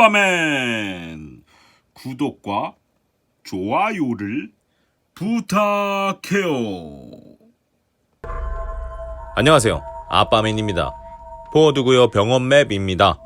아빠맨 구독과 좋아요를 부탁해요. 안녕하세요. 아빠맨입니다. 포워드고요 병원 맵입니다.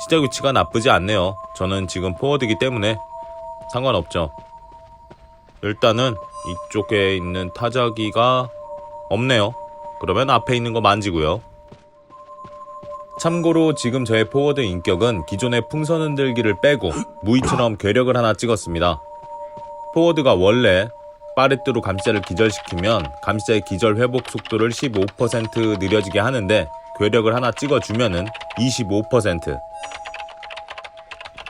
시작 위치가 나쁘지 않네요. 저는 지금 포워드이기 때문에 상관없죠. 일단은 이쪽에 있는 타자기가 없네요. 그러면 앞에 있는 거 만지고요. 참고로 지금 저의 포워드 인격은 기존의 풍선 흔들기를 빼고 무이처럼 괴력을 하나 찍었습니다. 포워드가 원래 파레트로 감시자를 기절시키면 감시자의 기절 회복 속도를 15% 느려지게 하는데 괴력을 하나 찍어주면은 25%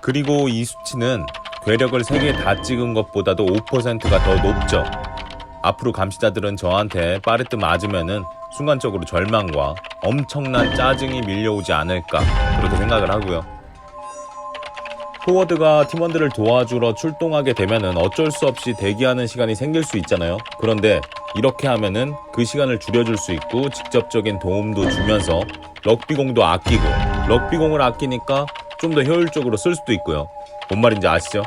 그리고 이 수치는 괴력을 3개 다 찍은 것보다도 5%가 더 높죠. 앞으로 감시자들은 저한테 파레트 맞으면은 순간적으로 절망과 엄청난 짜증이 밀려오지 않을까 그렇게 생각을 하고요. 포워드가 팀원들을 도와주러 출동하게 되면은 어쩔 수 없이 대기하는 시간이 생길 수 있잖아요. 그런데 이렇게 하면은 그 시간을 줄여줄 수 있고 직접적인 도움도 주면서 럭비공도 아끼고 럭비공을 아끼니까 좀 더 효율적으로 쓸 수도 있고요. 뭔 말인지 아시죠?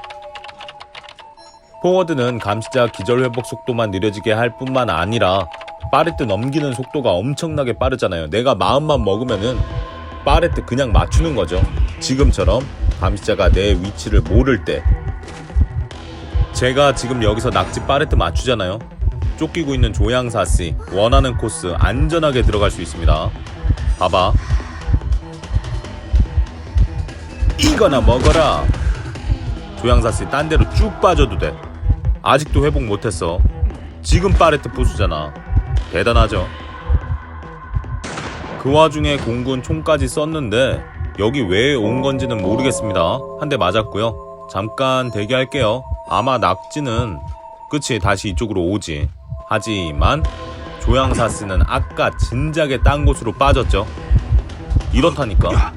포워드는 감시자 기절 회복 속도만 느려지게 할 뿐만 아니라 빠레트 넘기는 속도가 엄청나게 빠르잖아요. 내가 마음만 먹으면은 빠레트 그냥 맞추는 거죠. 지금처럼 감시자가 내 위치를 모를 때 제가 지금 여기서 낙지 빠레트 맞추잖아요. 쫓기고 있는 조향사씨 원하는 코스 안전하게 들어갈 수 있습니다. 봐봐. 이거나 먹어라. 조향사씨 딴 데로 쭉 빠져도 돼. 아직도 회복 못했어. 지금 빠레트 부수잖아. 대단하죠. 그 와중에 공군 총까지 썼는데 여기 왜 온 건지는 모르겠습니다. 한 대 맞았고요. 잠깐 대기할게요. 아마 낙지는 끝이 다시 이쪽으로 오지. 하지만 조향사스는 아까 진작에 딴 곳으로 빠졌죠. 이렇다니까.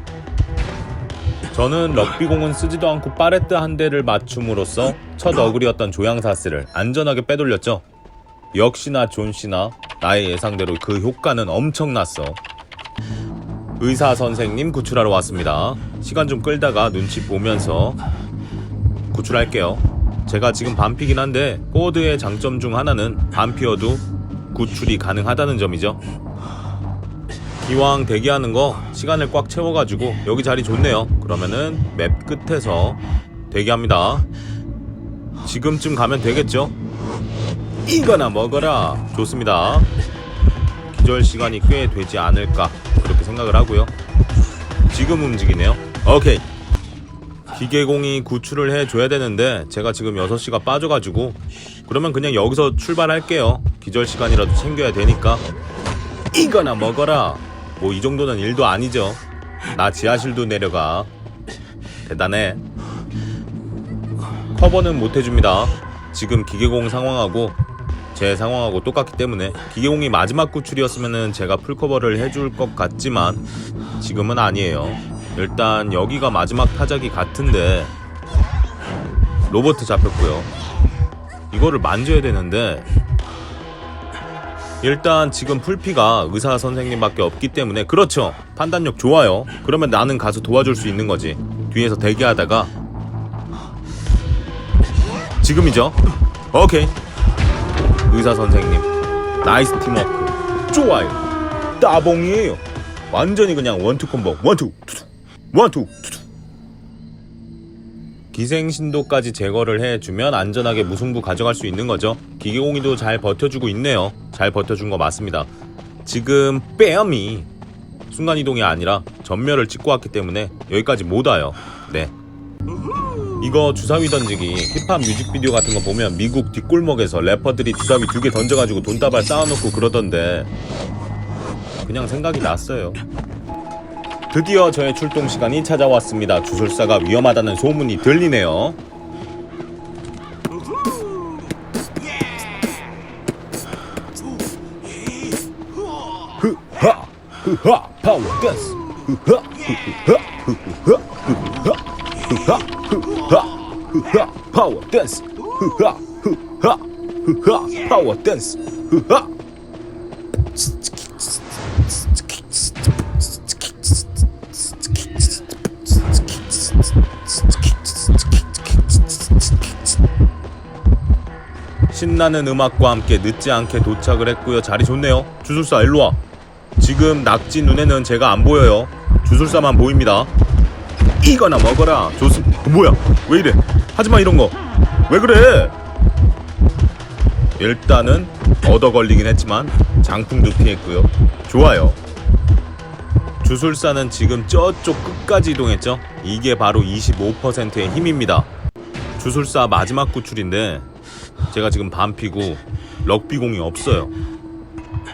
저는 럭비공은 쓰지도 않고 파레트 한 대를 맞춤으로써 첫 어글이었던 조향사스를 안전하게 빼돌렸죠. 역시나 존씨나 나의 예상대로 그 효과는 엄청났어. 의사 선생님 구출하러 왔습니다. 시간 좀 끌다가 눈치 보면서 구출할게요. 제가 지금 반피긴 한데 포워드의 장점 중 하나는 반피어도 구출이 가능하다는 점이죠. 기왕 대기하는 거 시간을 꽉 채워가지고 여기 자리 좋네요. 그러면은 맵 끝에서 대기합니다. 지금쯤 가면 되겠죠? 이거나 먹어라. 좋습니다. 기절 시간이 꽤 되지 않을까 그렇게 생각을 하고요. 지금 움직이네요. 오케이. 기계공이 구출을 해줘야 되는데 제가 지금 6시가 빠져가지고 그러면 그냥 여기서 출발할게요. 기절 시간이라도 챙겨야 되니까 이거나 먹어라. 뭐 이 정도는 일도 아니죠. 나 지하실도 내려가. 대단해. 커버는 못 해줍니다. 지금 기계공 상황하고 제 상황하고 똑같기 때문에 기계공이 마지막 구출이었으면 제가 풀커버를 해줄 것 같지만 지금은 아니에요. 일단 여기가 마지막 타작이 같은데 로버트 잡혔고요. 이거를 만져야 되는데 일단 지금 풀피가 의사 선생님밖에 없기 때문에 그렇죠. 판단력 좋아요. 그러면 나는 가서 도와줄 수 있는 거지. 뒤에서 대기하다가 지금이죠. 오케이. 의사 선생님 나이스 팀워크 좋아요 따봉이에요. 완전히 그냥 원투 콤보 원투 투투 원투 투투 기생신도까지 제거를 해주면 안전하게 무승부 가져갈 수 있는 거죠. 기계공이도 잘 버텨주고 있네요. 잘 버텨준 거 맞습니다. 지금 뺨이 순간이동이 아니라 전멸을 찍고 왔기 때문에 여기까지 못 와요. 네 이거 주사위 던지기 힙합 뮤직비디오 같은 거 보면 미국 뒷골목에서 래퍼들이 주사위 두 개 던져가지고 돈다발 쌓아놓고 그러던데 그냥 생각이 났어요. 드디어 저의 출동 시간이 찾아왔습니다. 주술사가 위험하다는 소문이 들리네요. 흐하 흐하 파워 댄스. 흐하 흐하 흐하 흐하 흐하 흐하 흐하 파워 댄스 흐하 흐하 흐하 파워 댄스 흐하 신나는 음악과 함께 늦지 않게 도착을 했고요. 자리 좋네요. 주술사 일로 와. 지금 낙지 눈에는 제가 안 보여요. 주술사만 보입니다. 이거나 먹어라. 좋습. 어, 뭐야? 왜 이래? 하지마 이런 거. 왜 그래? 일단은 얻어 걸리긴 했지만 장풍도 피했고요. 좋아요. 주술사는 지금 저쪽 끝까지 이동했죠. 이게 바로 25%의 힘입니다. 주술사 마지막 구출인데 제가 지금 반피고 럭비공이 없어요.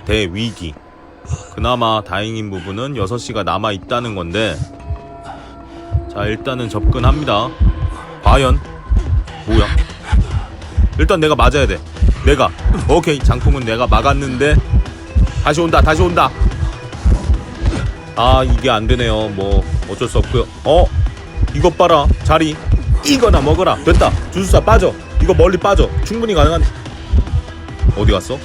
대위기. 그나마 다행인 부분은 6시가 남아 있다는 건데 자 일단은 접근합니다. 과연 뭐야? 일단 내가 맞아야 돼. 내가 오케이 장풍은 내가 막았는데 다시 온다 다시 온다. 아 이게 안 되네요. 뭐 어쩔 수 없고요. 어 이것 봐라 자리 이거나 먹어라 됐다 주술사 빠져 이거 멀리 빠져 충분히 가능한 어디 갔어?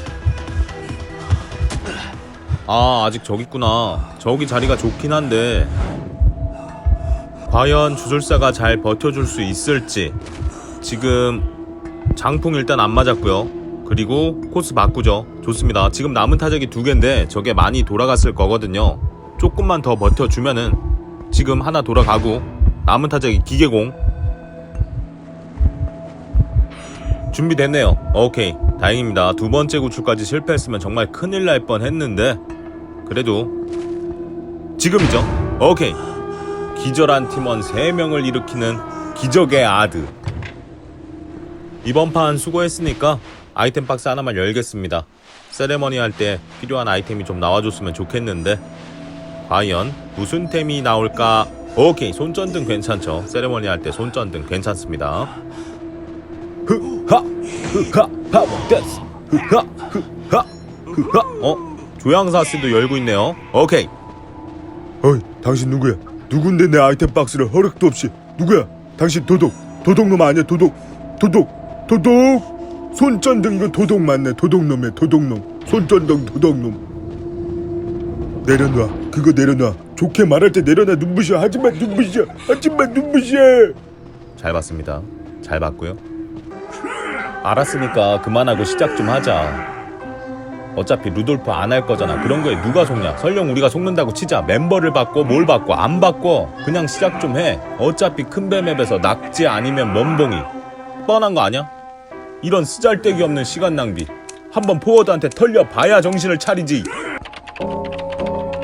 아 아직 저기 있구나 저기 자리가 좋긴 한데 과연 주술사가 잘 버텨줄 수 있을지 지금 장풍 일단 안 맞았고요 그리고 코스 바꾸죠 좋습니다 지금 남은 타적이 두 개인데 저게 많이 돌아갔을 거거든요 조금만 더 버텨주면은 지금 하나 돌아가고 남은 타적이 기계공 준비됐네요. 오케이. 다행입니다. 두 번째 구출까지 실패했으면 정말 큰일 날 뻔 했는데, 그래도, 지금이죠. 오케이. 기절한 팀원 3명을 일으키는 기적의 아드. 이번 판 수고했으니까 아이템 박스 하나만 열겠습니다. 세레머니 할 때 필요한 아이템이 좀 나와줬으면 좋겠는데, 과연 무슨 템이 나올까? 오케이. 손전등 괜찮죠. 세레머니 할 때 손전등 괜찮습니다. 흐하 흐하 파워 댄스 흐하 흐하 흐하 어 조향사 씨도 열고 있네요 오케이 어이, 당신 누구야? 누군데 내 아이템 박스를 허락도 없이 누구야? 당신 도둑, 도둑놈 아니야 도둑, 도둑, 도둑. 손전등 이거 도둑 맞네, 도둑놈이야 도둑놈, 손전등 도둑놈. 내려놔, 그거 내려놔. 좋게 말할 때 내려놔. 눈부셔, 하지마 눈부셔, 하지마 눈부셔. 잘 봤습니다. 잘 봤고요. 알았으니까 그만하고 시작 좀 하자 어차피 루돌프 안 할 거잖아. 그런 거에 누가 속냐? 설령 우리가 속는다고 치자. 멤버를 바꿔 뭘 바꿔 안 바꿔 그냥 시작 좀 해. 어차피 큰뱀앱에서 낙지 아니면 면봉이. 뻔한 거 아니야? 이런 쓰잘데기 없는 시간 낭비. 한번 포워드한테 털려봐야 정신을 차리지.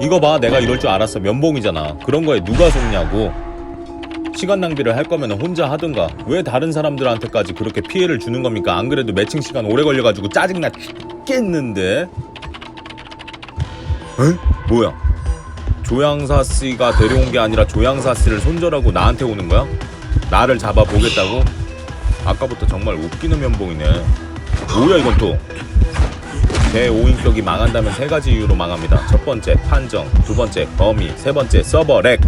이거 봐. 내가 이럴 줄 알았어. 면봉이잖아. 그런 거에 누가 속냐고. 시간 낭비를 할 거면 혼자 하든가. 왜 다른 사람들한테까지 그렇게 피해를 주는 겁니까? 안 그래도 매칭 시간 오래 걸려가지고 짜증나 죽겠는데 에? 뭐야 조향사 씨가 데려온 게 아니라 조향사 씨를 손절하고 나한테 오는 거야? 나를 잡아 보겠다고? 아까부터 정말 웃기는 면봉이네 뭐야 이건 또 제 5인격이 망한다면 세 가지 이유로 망합니다. 첫 번째 판정, 두 번째 범위, 세 번째 서버 렉.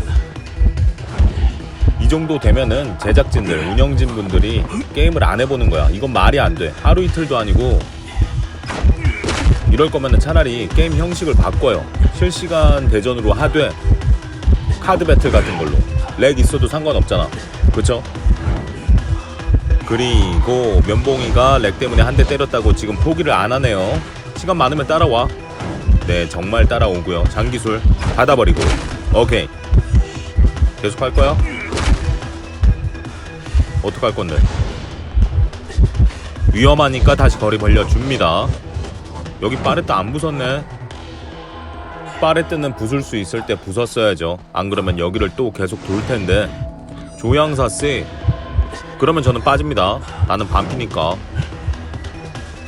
이 정도 되면은 제작진들, 운영진 분들이 게임을 안 해보는 거야. 이건 말이 안 돼. 하루 이틀도 아니고 이럴 거면은 차라리 게임 형식을 바꿔요. 실시간 대전으로 하되 카드 배틀 같은 걸로 렉 있어도 상관없잖아. 그쵸? 그리고 면봉이가 렉 때문에 한 대 때렸다고 지금 포기를 안 하네요. 시간 많으면 따라와. 네, 정말 따라오고요. 장기술 닫아버리고. 오케이. 계속 할 거야? 어떡할 건데? 위험하니까 다시 거리 벌려줍니다. 여기 빠레트 안 부쉈네. 빠레트는 부술 수 있을 때 부쉈어야죠. 안 그러면 여기를 또 계속 돌 텐데. 조향사 씨. 그러면 저는 빠집니다. 나는 반피니까.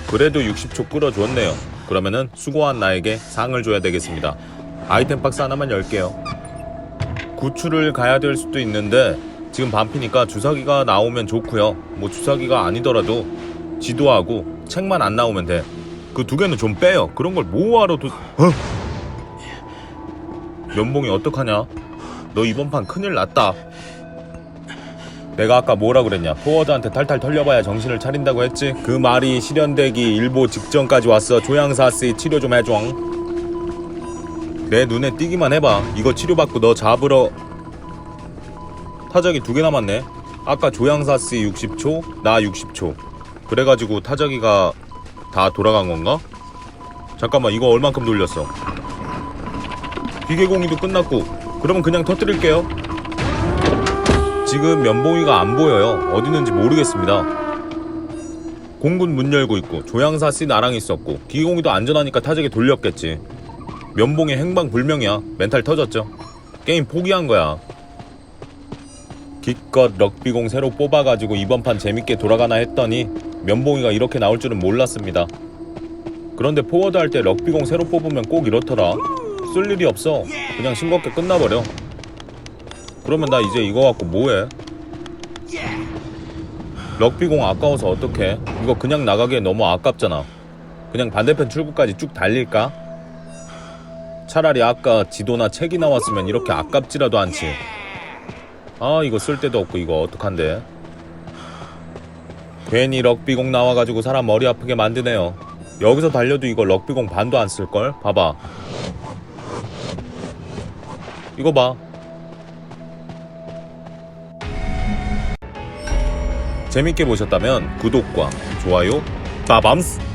그래도 60초 끌어줬네요. 그러면은 수고한 나에게 상을 줘야 되겠습니다. 아이템 박스 하나만 열게요. 구출을 가야 될 수도 있는데 지금 반피니까 주사기가 나오면 좋고요. 뭐 주사기가 아니더라도 지도하고 책만 안 나오면 돼. 그 두 개는 좀 빼요. 그런 걸 뭐하러 도... 어? 면봉이 어떡하냐? 너 이번 판 큰일 났다. 내가 아까 뭐라 그랬냐? 포워드한테 탈탈 털려봐야 정신을 차린다고 했지? 그 말이 실현되기 일보 직전까지 왔어. 조향사씨 치료 좀 해줘. 내 눈에 띄기만 해봐. 이거 치료받고 너 잡으러 타작이 두개 남았네. 아까 조향사씨 60초, 나 60초. 그래가지고 타자기가 다 돌아간 건가? 잠깐만 이거 얼만큼 돌렸어? 기계공이도 끝났고 그러면 그냥 터뜨릴게요. 지금 면봉이가 안 보여요. 어디 있는지 모르겠습니다. 공군 문 열고 있고 조향사 씨 나랑 있었고 기계공이도 안전하니까 타자기 돌렸겠지. 면봉이 행방불명이야. 멘탈 터졌죠? 게임 포기한 거야. 기껏 럭비공 새로 뽑아가지고 이번 판 재밌게 돌아가나 했더니 면봉이가 이렇게 나올 줄은 몰랐습니다. 그런데 포워드 할 때 럭비공 새로 뽑으면 꼭 이렇더라. 쓸 일이 없어. 그냥 싱겁게 끝나버려. 그러면 나 이제 이거 갖고 뭐해? 럭비공 아까워서 어떡해? 이거 그냥 나가기에 너무 아깝잖아. 그냥 반대편 출구까지 쭉 달릴까? 차라리 아까 지도나 책이 나왔으면 이렇게 아깝지라도 않지. 아 이거 쓸 데도 없고 이거 어떡한데 괜히 럭비공 나와가지고 사람 머리 아프게 만드네요. 여기서 달려도 이거 럭비공 반도 안 쓸걸? 봐봐. 이거 봐. 재밌게 보셨다면 구독과 좋아요 빠밤스